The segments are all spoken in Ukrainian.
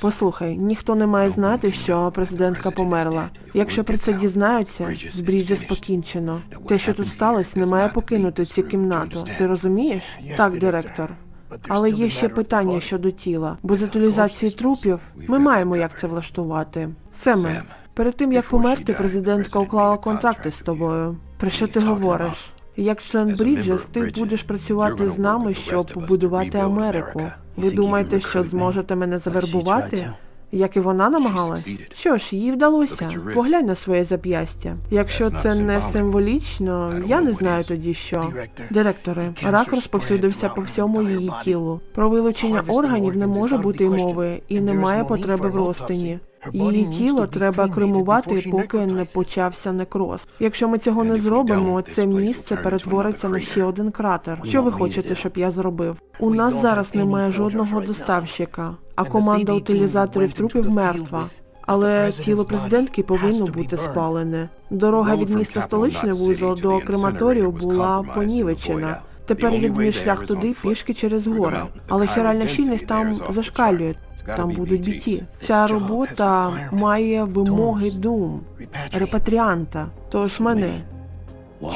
Послухай, ніхто не має знати, що президентка померла. Якщо про це дізнаються, з Бріджес покінчено. Те, що тут сталося, не має покинути цю кімнату. Ти розумієш? Так, директор. Але є ще питання щодо тіла. Без утилізації трупів ми маємо як це влаштувати. Семе, перед тим як померти, президентка уклала контракти з тобою. Про що ти говориш? Як член Бріджес, ти будеш працювати з нами, щоб побудувати Америку. Ви думаєте, що зможете мене завербувати? Як і вона намагалась? Що ж, їй вдалося. Поглянь на своє зап'ястя. Якщо це не символічно, я не знаю тоді що. Директоре, рак розповсюдився по всьому її тілу. Про вилучення органів не може бути й мови, і немає потреби в розтині. Її тіло треба кремувати, поки не почався некроз. Якщо ми цього не зробимо, це місце перетвориться на ще один кратер. Що ви хочете, щоб я зробив? У нас зараз немає жодного доставщика, а команда утилізаторів трупів мертва. Але тіло президентки повинно бути спалене. Дорога від міста столичний вузол до крематорію була понівечена. Тепер єдиний шлях туди пішки через гори. Але хіральна щільність там зашкалює. Там будуть біті. Ця робота має вимоги дум, репатріанта. Тож мене.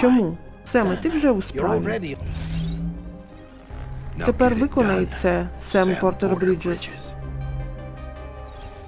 Чому? Семе, ти вже у справі. Тепер виконай це, Сем Портер Бріджес.